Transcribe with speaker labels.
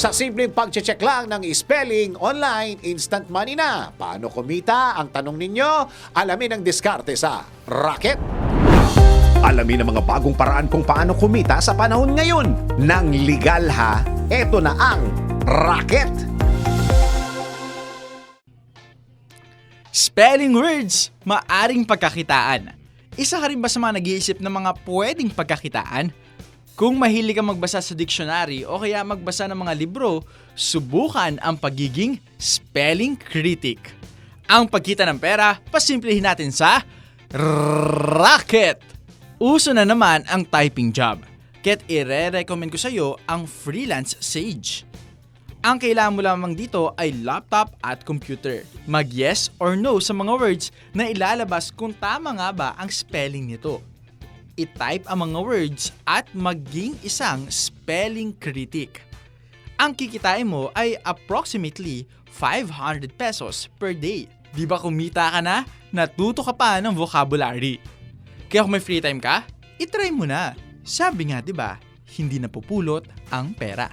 Speaker 1: Sa simpleng pag-check lang ng spelling online, instant money na. Paano kumita? Ang tanong ninyo, alamin ang diskarte sa Rocket. Alamin ang mga bagong paraan kung paano kumita sa panahon ngayon. Nang legal ha, eto na ang Rocket.
Speaker 2: Spelling words, maaring pagkakitaan. Isa ka rin ba sa mga nag-iisip ng mga pwedeng pagkakitaan? Kung mahilig ka magbasa sa dictionary o kaya magbasa ng mga libro, subukan ang pagiging spelling critic. Ang pagkita ng pera, pasimplihin natin sa Rocket! Uso na naman ang typing job. Kaya't ire-recommend ko sa iyo ang Freelance Sage. Ang kailangan mo lamang dito ay laptop at computer. Mag yes or no sa mga words na ilalabas kung tama nga ba ang spelling nito. I-type ang mga words at maging isang spelling critic. Ang kikitain mo ay approximately 500 pesos per day. Di ba kumita ka na? Natuto ka pa ng vocabulary. Kaya kung may free time ka, itry mo na. Sabi nga 'di ba, hindi napupulot ang pera.